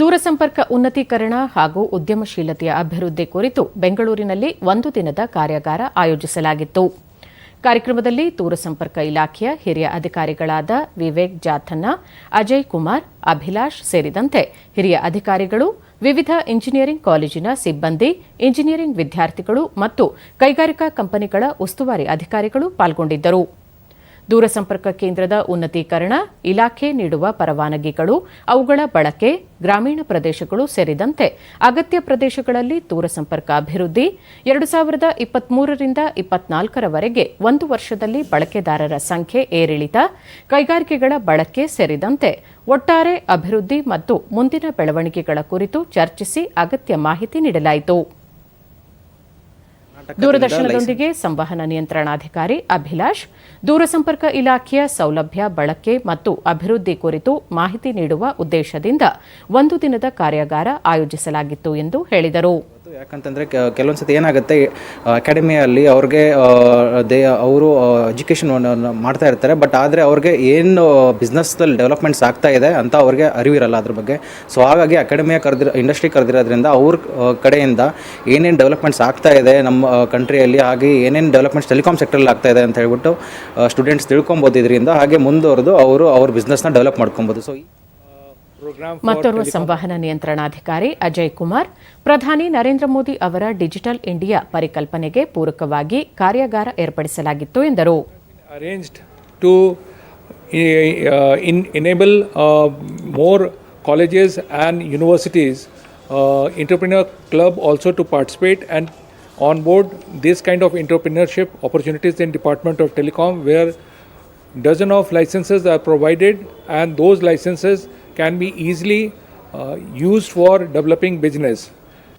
ದೂರಸಂಪರ್ಕ ಉನ್ನತೀಕರಣ ಹಾಗೂ ಉದ್ಯಮಶೀಲತೆಯ ಅಭಿವೃದ್ಧಿ ಕುರಿತು ಬೆಂಗಳೂರಿನಲ್ಲಿ ಒಂದು ದಿನದ ಕಾರ್ಯಾಗಾರ ಆಯೋಜಿಸಲಾಗಿತ್ತು. ಕಾರ್ಯಕ್ರಮದಲ್ಲಿ ದೂರಸಂಪರ್ಕ ಇಲಾಖೆಯ ಹಿರಿಯ ಅಧಿಕಾರಿಗಳಾದ ವಿವೇಕ್ ಜಾಥನ್ನ ಅಜಯ್ ಕುಮಾರ್, ಅಭಿಲಾಷ್ ಸೇರಿದಂತೆ ಹಿರಿಯ ಅಧಿಕಾರಿಗಳು, ವಿವಿಧ ಇಂಜಿನಿಯರಿಂಗ್ ಕಾಲೇಜಿನ ಸಿಬ್ಬಂದಿ, ಇಂಜಿನಿಯರಿಂಗ್ ವಿದ್ಯಾರ್ಥಿಗಳು ಮತ್ತು ಕೈಗಾರಿಕಾ ಕಂಪನಿಗಳ ಉಸ್ತುವಾರಿ ಅಧಿಕಾರಿಗಳು ಪಾಲ್ಗೊಂಡಿದ್ದರು. ದೂರಸಂಪರ್ಕ ಕೇಂದ್ರದ ಉನ್ನತೀಕರಣ, ಇಲಾಖೆ ನೀಡುವ ಪರವಾನಗಿಗಳು, ಅವುಗಳ ಬಳಕೆ, ಗ್ರಾಮೀಣ ಪ್ರದೇಶಗಳು ಸೇರಿದಂತೆ ಅಗತ್ಯ ಪ್ರದೇಶಗಳಲ್ಲಿ ದೂರಸಂಪರ್ಕ ಅಭಿವೃದ್ಧಿ, ಎರಡು ಸಾವಿರದ ಇಪ್ಪತ್ಮೂರರಿಂದ ಇಪ್ಪತ್ನಾಲ್ಕರವರೆಗೆ ಒಂದು ವರ್ಷದಲ್ಲಿ ಬಳಕೆದಾರರ ಸಂಖ್ಯೆ ಏರಿಳಿತ, ಕೈಗಾರಿಕೆಗಳ ಬಳಕೆ ಸೇರಿದಂತೆ ಒಟ್ಟಾರೆ ಅಭಿವೃದ್ಧಿ ಮತ್ತು ಮುಂದಿನ ಬೆಳವಣಿಗೆಗಳ ಕುರಿತು ಚರ್ಚಿಸಿ ಅಗತ್ಯ ಮಾಹಿತಿ ನೀಡಲಾಯಿತು. ದೂರದರ್ಶನದೊಂದಿಗೆ ಸಂವಹನ ನಿಯಂತ್ರಣಾಧಿಕಾರಿ ಅಭಿಲಾಷ್, ದೂರಸಂಪರ್ಕ ಇಲಾಖೆಯ ಸೌಲಭ್ಯ ಬಳಕೆ ಮತ್ತು ಅಭಿವೃದ್ಧಿ ಕುರಿತು ಮಾಹಿತಿ ನೀಡುವ ಉದ್ದೇಶದಿಂದ ಒಂದು ದಿನದ ಕಾರ್ಯಾಗಾರ ಆಯೋಜಿಸಲಾಗಿತ್ತು ಎಂದು ಹೇಳಿದರು. ಯಾಕಂತಂದರೆ ಕೆಲವೊಂದು ಸತಿ ಏನಾಗುತ್ತೆ ಅಕಾಡೆಮಿಯಲ್ಲಿ ಅವ್ರಿಗೆ ದೇ, ಅವರು ಎಜುಕೇಷನ್ ಮಾಡ್ತಾ ಇರ್ತಾರೆ ಬಟ್ ಆದರೆ ಅವ್ರಿಗೆ ಏನು ಬಿಸ್ನೆಸ್ದಲ್ಲಿ ಡೆವಲಪ್ಮೆಂಟ್ಸ್ ಆಗ್ತಾ ಇದೆ ಅಂತ ಅವ್ರಿಗೆ ಅರಿವಿರಲ್ಲ ಅದ್ರ ಬಗ್ಗೆ. ಸೊ ಹಾಗಾಗಿ ಅಕಾಡೆಮಿಯ ಕರೆದಿರೋ ಇಂಡಸ್ಟ್ರಿ ಕರೆದಿರೋದ್ರಿಂದ ಅವ್ರ ಕಡೆಯಿಂದ ಏನೇನು ಡೆವಲಪ್ಮೆಂಟ್ಸ್ ಆಗ್ತಾ ಇದೆ ನಮ್ಮ ಕಂಟ್ರಿಯಲ್ಲಿ ಹಾಗೆ ಏನೇನು ಡೆವಲಪ್ಮೆಂಟ್ಸ್ ಟೆಲಿಕಾಮ್ ಸೆಕ್ಟರಲ್ಲಿ ಆಗ್ತಾ ಇದೆ ಅಂತ ಹೇಳ್ಬಿಟ್ಟು ಸ್ಟೂಡೆಂಟ್ಸ್ ತಿಳ್ಕೊಬೋದು ಇದರಿಂದ ಹಾಗೆ ಮುಂದುವರೆದು ಅವರು ಅವ್ರ ಬಿಸ್ನೆಸ್ನ ಡೆವಲಪ್ ಮಾಡ್ಕೊಬೋದು. ಸೊ ಮತ್ತೊರ್ವ ಸಂವಹನ ನಿಯಂತ್ರಣಾಧಿಕಾರಿ ಅಜಯ್ ಕುಮಾರ್ ಪ್ರಧಾನಿ ನರೇಂದ್ರ ಮೋದಿ ಅವರ ಡಿಜಿಟಲ್ ಇಂಡಿಯಾ ಪರಿಕಲ್ಪನೆಗೆ ಪೂರಕವಾಗಿ ಕಾರ್ಯಾಗಾರ ಏರ್ಪಡಿಸಲಾಗಿತ್ತು ಎಂದರು. Enable more colleges and universities entrepreneur club also to participate and on board this kind of entrepreneurship opportunities in department of telecom where dozen of licenses provided and those licenses can be easily uh, used for developing business.